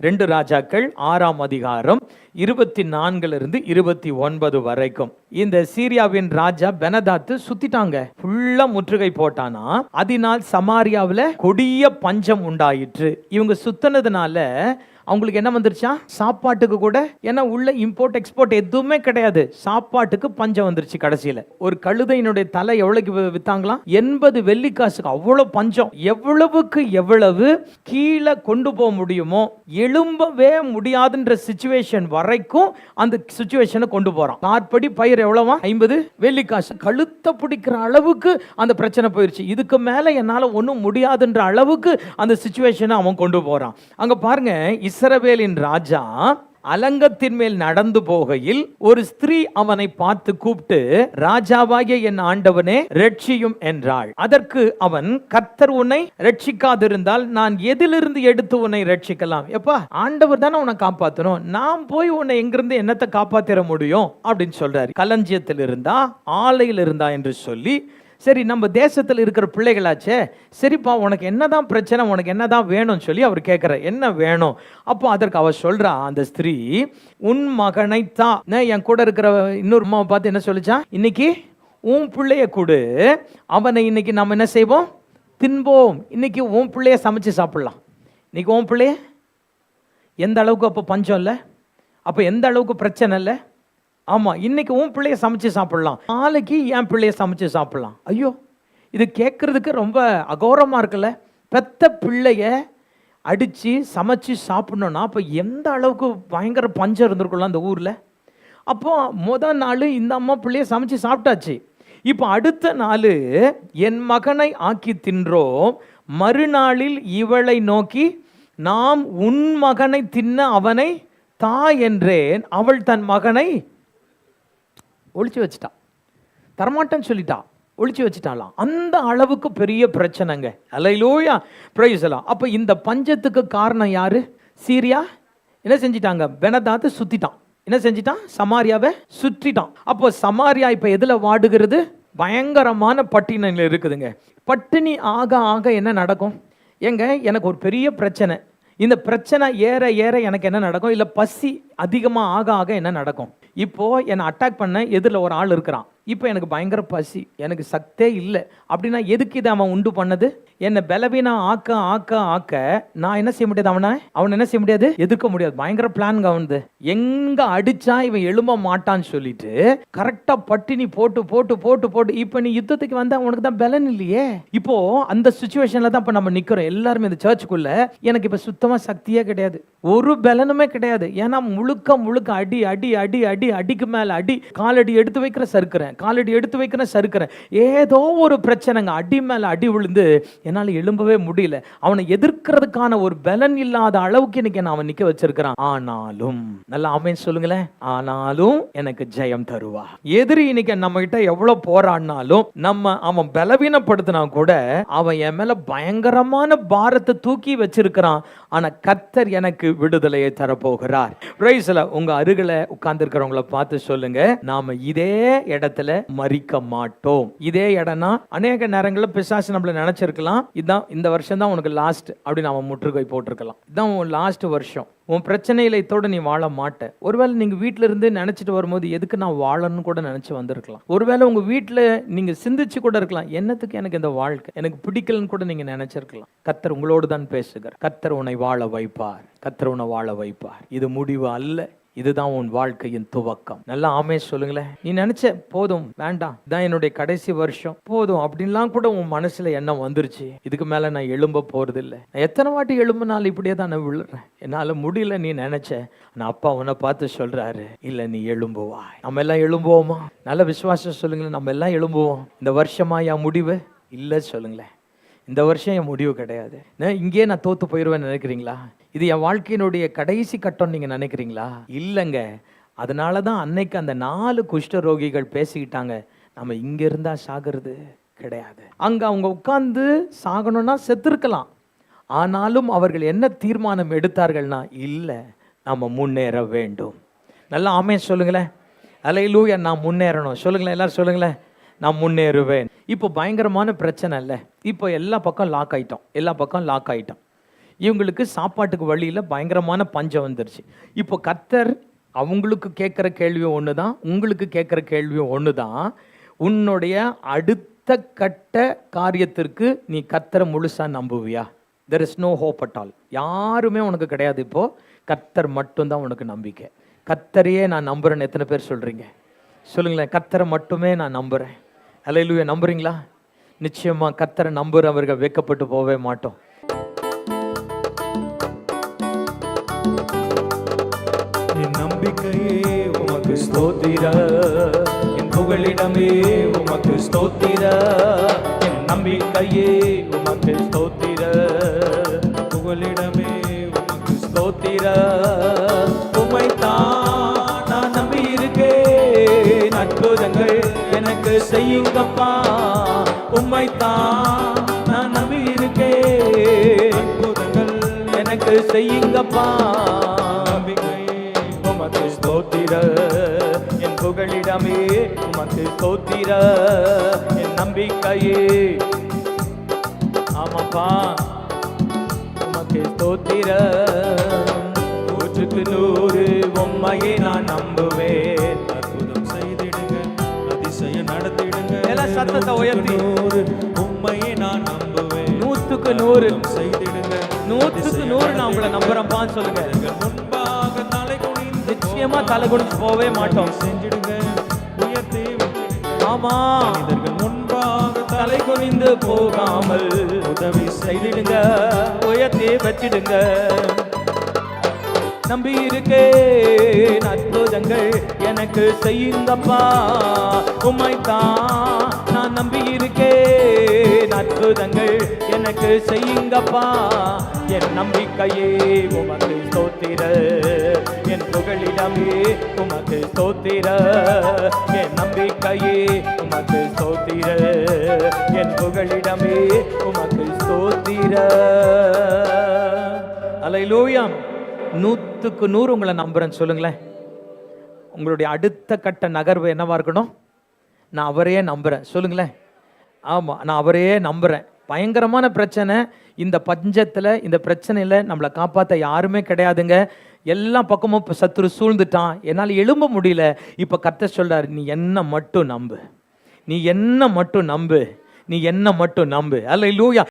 ரெண்டு ராஜாக்கள் ஆறாம் அதிகாரம் இருபத்தி நான்குல இருந்து இருபத்தி ஒன்பது வரைக்கும். இந்த சீரியாவின் ராஜா பெனதாத்து சுத்திட்டாங்க. ஃபுல்லா முற்றுகை போட்டானா? அதனால் சமாரியாவுல கொடிய பஞ்சம் உண்டாயிற்று. இவங்க சுத்தினதுனால அவங்களுக்கு என்ன வந்துருச்சா? சாப்பாட்டுக்கு கூட ஏன்னா உள்ள இம்போர்ட் எக்ஸ்போர்ட் எதுவுமே கிடையாது. சாப்பாட்டுக்கு பஞ்சம் வந்துருச்சு கடைசியில. ஒரு கழுதையினுடைய தலை எவ்வளவுக்கு வித்தாங்களாம் எண்பது வெள்ளிக்காசுக்கு அவ்வளவு பஞ்சம். எவ்வளவுக்கு எவ்வளவு கீழே கொண்டு போக முடியுமோ எழும்பவே முடியாதுன்ற சுச்சுவேஷன் வரைக்கும் அந்த சுச்சுவேஷனை கொண்டு போறான். காற்படி பயிர் எவ்வளவா? ஐம்பது வெள்ளிக்காசு கழுத்தை பிடிக்கிற அளவுக்கு அந்த பிரச்சனை போயிருச்சு. இதுக்கு மேல என்னால ஒன்றும் முடியாதுன்ற அளவுக்கு அந்த சுச்சுவேஷனை அவன் கொண்டு போறான். அங்க பாருங்க இஸ்ரவேலின் ராஜா அலங்கத்தின் மேல் நடந்து போகையில் ஒரு ஸ்திரீ அவனை பார்த்து கூப்பிட்டு ராஜாவாகிய என் ஆண்டவனே ரட்சியும் என்றாள். அதற்கு அவன் கர்த்தர் உன்னை ரட்சிக்காதிருந்தால் நான் எதிலிருந்து எடுத்து உன்னை ரட்சிக்கலாம் எப்பா ஆண்டவர் தானே உன்னை காப்பாத்தணும். நான் போய் உன்னை எங்கிருந்து என்னத்தை காப்பாத்திர முடியும்? அப்படின்னு சொல்றாரு. களஞ்சியத்தில் இருந்தா ஆலையில் இருந்தா என்று சொல்லி சரி நம்ம தேசத்தில் இருக்கிற பிள்ளைகளாச்சே. சரிப்பா உனக்கு என்னதான் பிரச்சனை உனக்கு என்னதான் வேணும்னு சொல்லி அவர் கேட்குற என்ன வேணும்? அப்போ அதற்கு அவர் சொல்கிறா அந்த ஸ்திரீ உன் மகனை தான் என் கூட இருக்கிற இன்னொரு அம்மாவை பார்த்து என்ன சொல்லிச்சான் இன்னைக்கு உன் பிள்ளைய கொடு. அவனை இன்னைக்கு நம்ம என்ன செய்வோம்? தின்போம். இன்னைக்கு உன் பிள்ளைய சமைச்சு சாப்பிட்லாம். இன்னைக்கு உன் பிள்ளைய? எந்த அளவுக்கு அப்போ பஞ்சம் இல்லை? அப்போ எந்த அளவுக்கு பிரச்சனை இல்லை? ஆமாம் இன்றைக்கி உன் பிள்ளைய சமைச்சு சாப்பிட்லாம். நாளைக்கு என் பிள்ளைய சமைச்சு சாப்பிட்லாம். ஐயோ இது கேட்குறதுக்கு ரொம்ப அகோரமாக இருக்குல்ல? பெத்த பிள்ளைய அடித்து சமைச்சு சாப்பிட்ணுன்னா அப்போ எந்த அளவுக்கு பயங்கர பஞ்சம் இருந்திருக்கும்ல அந்த ஊரில்? அப்போ முத நாள் இந்த அம்மா பிள்ளைய சமைச்சு சாப்பிட்டாச்சு. இப்போ அடுத்த நாள் என் மகனை ஆக்கி தின்றோம். மறுநாளில் இவளை நோக்கி நாம் உன் மகனை தின்ன அவனை தா என்றேன். அவள் தன் மகனை ஒழிச்சு வச்சிட்டா தரமாட்டேன்னு சொல்லிட்டா ஒழிச்சு வச்சுட்டாலாம் அந்த அளவுக்கு பெரிய பிரச்சனைங்க. அலையிலோயா. பிரைஸ்லாம் அப்போ இந்த பஞ்சத்துக்கு காரணம் யார்? சீரியா? என்ன செஞ்சிட்டாங்க? பெனதாத்து சுற்றிட்டான் என்ன செஞ்சிட்டான்? சமாரியாவை சுற்றிட்டான். அப்போ சமாரியா இப்போ எதில் வாடுகிறது? பயங்கரமான பட்டினில் இருக்குதுங்க. பட்டினி ஆக ஆக என்ன நடக்கும்? ஏங்க எனக்கு ஒரு பெரிய பிரச்சனை. இந்த பிரச்சனை ஏற ஏற எனக்கு என்ன நடக்கும்? இல்லை பசி அதிகமாக ஆக ஆக என்ன நடக்கும்? இப்போது என்னை அட்டாக் பண்ண எதிரில் ஒரு ஆள் இருக்கிறான். இப்போ எனக்கு பயங்கர பசி எனக்கு சக்தே இல்லை. அப்படின்னா எதுக்கு இதை அவன் உண்டு பண்ணது? என்னை பலவீனா ஆக்க ஆக்க ஆக்க நான் என்ன செய்ய முடியாது அவனை? அவன் என்ன செய்ய முடியாது? எதிர்க்க முடியாது. பயங்கர பிளான் அவனது. எங்க அடிச்சா இவன் எழும்ப மாட்டான்னு சொல்லிட்டு கரெக்டா பட்டினி போட்டு போட்டு போட்டு போட்டு இப்போ நீ யுத்தத்துக்கு வந்தா உனக்கு தான் பலன் இல்லையே? இப்போ அந்த சுச்சுவேஷன்ல தான் இப்போ நம்ம நிக்கிறோம். எல்லாருமே இந்த சர்ச்சுக்குள்ள எனக்கு இப்போ சுத்தமா சக்தியே கிடையாது. ஒரு பலனுமே கிடையாது. ஏன்னா முழுக்க முழுக்க அடி அடி அடி அடி அடிக்கு மேல அடி காலடி எடுத்து வைக்கிற சறுக்கிறேன். காலடி எடுத்து வைக்கிறேன் சறுக்கிறேன். ஏதோ ஒரு பிரச்சனைங்க. அடி மேலே அடி விழுந்து என்னால் எழும்பவே முடியல. அவனை எதிர்க்கிறதுக்கான ஒரு பலன் இல்லாத அளவுக்கு இன்னைக்கு நான் அவன் நிற்க வச்சிருக்கிறான். ஆனாலும் நல்லா அமைன்னு சொல்லுங்களேன். ஆனாலும் எனக்கு ஜெயம் தருவா. எதிரி இன்னைக்கு நம்ம கிட்ட எவ்வளோ போராடினாலும் நம்ம அவன் பலவீனப்படுத்தினா கூட அவன் என் மேலே பயங்கரமான பாரத்தை தூக்கி வச்சிருக்கிறான். ஆனால் கத்தர் எனக்கு விடுதலையை தரப்போகிறார். உங்க அருகில உட்கார்ந்து இருக்கிறவங்கள பார்த்து சொல்லுங்க. நாம இதே இடத்துல மறிக்க மாட்டோம். இதே இடம்னா அநேக நேரங்களில் பிசாசு நம்மள நினைச்சிருக்கலாம். இதான் இந்த வருஷம் தான் உனக்கு லாஸ்ட் அப்படின்னு அவன் முற்றுகை போட்டிருக்கலாம். இதான் உன் லாஸ்ட் வருஷம். உன் பிரச்சனையில இத்தோட நீ வாழ மாட்ட. ஒருவேளை நீங்க வீட்ல இருந்து நினைச்சிட்டு வரும்போது எதுக்கு நான் வாழணும்னு கூட நினைச்சு வந்திருக்கலாம். ஒருவேளை உங்க வீட்ல நீங்க சிந்திச்சு கூட இருக்கலாம். என்னத்துக்கு எனக்கு இந்த வாழ்க்கை? எனக்கு பிடிக்கலன்னு கூட நீங்க நினைச்சிருக்கலாம். கத்தர் உங்களோடு தான் பேசுகிறார். கத்தர் உன்னை வாழ வைப்பார். கத்தர் உன்னை வாழ வைப்பார். இது முடிவு அல்ல. இதுதான் உன் வாழ்க்கையின் துவக்கம். நல்லா ஆமே சொல்லுங்களேன். நீ நினைச்ச போதும் வேண்டாம். இதான் என்னுடைய கடைசி வருஷம். போதும். அப்படின்லாம் கூட உன் மனசுல எண்ணம் வந்துருச்சு. இதுக்கு மேல நான் எழும்ப போறது இல்லை நான் எத்தனை வாட்டி எழும்புனாலும் இப்படியே தான் நான் விழுறேன். என்னால முடியல நீ நினைச்ச நான் அப்பா உன்னை பார்த்து சொல்றாரு இல்ல நீ எழும்புவாய். நம்ம எல்லாம் எழும்புவோமா? நல்ல விசுவாசம் சொல்லுங்களேன். நம்ம எல்லாம் எழும்புவோம். இந்த வருஷமா என் முடிவு? இல்லை சொல்லுங்களேன். இந்த வருஷம் என் முடிவு கிடையாது. நான் இங்கேயே நான் தோத்து போயிடுவேன்னு நினைக்கிறீங்களா? இது என் வாழ்க்கையினுடைய கடைசி கட்டம் நீங்க நினைக்கிறீங்களா? இல்லைங்க. அதனால தான் அன்னைக்கு அந்த நாலு குஷ்ட ரோகிகள் பேசிக்கிட்டாங்க. நம்ம இங்க இருந்தா சாகிறது கிடையாது. அங்க அவங்க உட்கார்ந்து சாகணும்னா செத்துருக்கலாம். ஆனாலும் அவர்கள் என்ன தீர்மானம் எடுத்தார்கள்னா இல்லை நம்ம முன்னேற வேண்டும். நல்லா ஆமே சொல்லுங்களேன். அலையிலூயா நான் முன்னேறணும். சொல்லுங்களேன் எல்லாரும் சொல்லுங்களேன். நான் முன்னேறுவேன். இப்போ பயங்கரமான பிரச்சனை இல்லை. இப்போ எல்லா பக்கம் லாக் ஆயிட்டோம். எல்லா பக்கம் லாக் ஆயிட்டோம். இவங்களுக்கு சாப்பாட்டுக்கு வழியில் பயங்கரமான பஞ்சம் வந்துருச்சு. இப்போ கத்தர் அவங்களுக்கு கேட்குற கேள்வியும் ஒன்று தான் உங்களுக்கு கேட்குற கேள்வியும் ஒன்று தான் உன்னுடைய அடுத்த கட்ட காரியத்திற்கு நீ கத்தரை முழுசாக நம்புவியா? There is no hope at all யாருமே உனக்கு கிடையாது இப்போது கத்தர் மட்டும்தான் உனக்கு நம்பிக்கை. கத்தரையே நான் நம்புகிறேன்னு எத்தனை பேர் சொல்கிறீங்க சொல்லுங்களேன் கத்தரை மட்டுமே நான் நம்புகிறேன் அலையிலுவே நம்புறீங்களா? நிச்சயமாக கத்தரை நம்புகிறவர்கள் வைக்கப்பட்டு போகவே மாட்டோம். என் நம்பிக்கையே உமக்கு ஸ்தோத்திர. என் புகழிடமே உமக்கு ஸ்தோத்திர. என் நம்பிக்கையே உமக்கு ஸ்தோத்திர. புகழிடமே உமக்கு ஸ்தோத்திர. உமைத்தான் நான் நம்பி இருக்கேன் அற்புதங்கள் எனக்கு செய்யுங்கப்பா. உம்மைத்தான் செய்யுங்கப்பா உமக்கு ஸ்தோத்திர என் புகழிடமே உமக்கு ஸ்தோத்திர என் நம்பிக்கையே ஆமாப்பா உமக்கு ஸ்தோத்திர நூற்றுக்கு நூறு உம்மையை நான் நம்புவேன். அற்புதம் செய்திடுங்க அதிசயம் நடத்திடுங்க. எல்லாம் சத்தத்தை உயர்த்தி. நூறு உண்மையை நான் நம்புவேன். நூற்றுக்கு நூறு. செய்திடுங்க. நூற்றுக்கு நூறு நான் உங்களை நம்புறப்பான்னு சொல்லுங்க. முன்பாக தலை குனிந்து நிச்சயமா தலை குனிஞ்சு போகவே மாட்டோம். செஞ்சிடுங்க உயர்த்தி ஆமா. இதற்கு முன்பாக தலை குனிந்து போகாமல் உதவி செய்திடுங்க. உயர்த்தி வச்சிடுங்க நம்பியிருக்கேன் அற்புதங்கள் எனக்கு செய்யுங்கப்பா. உமைத்தான் நான் நம்பியிருக்கேன் அற்புதங்கள் எனக்கு செய்யுங்கப்பா. என் நம்பிக்கையே உமக்கு ஸ்தோத்திர. என் புகழிடமே உமக்கு ஸ்தோத்திர. என் நம்பிக்கையே உமக்கு ஸ்தோத்திர. என் புகழிடமே உமக்கு ஸ்தோத்திர. அலையிலூயாம் நூற்றுக்கு நூறு உங்களை நம்புறேன்னு சொல்லுங்களேன். உங்களுடைய அடுத்த கட்ட நகர்வு என்னவா இருக்கணும்? நான் அவரையே நம்புறேன். சொல்லுங்களேன். ஆமாம் நான் அவரையே நம்புறேன். பயங்கரமான பிரச்சனை. இந்த பஞ்சத்தில் இந்த பிரச்சனையில் நம்மளை காப்பாற்ற யாருமே கிடையாதுங்க. எல்லா பக்கமும் இப்போ சத்துரு சூழ்ந்துட்டான். என்னால் எழும்ப முடியல. இப்போ கத்த சொல்கிறார் நீ என்ன மட்டும் நம்பு. நீ என்ன மட்டும் நம்பு. நீ என்ன மட்டும் நம்பு. அல்ல லூயா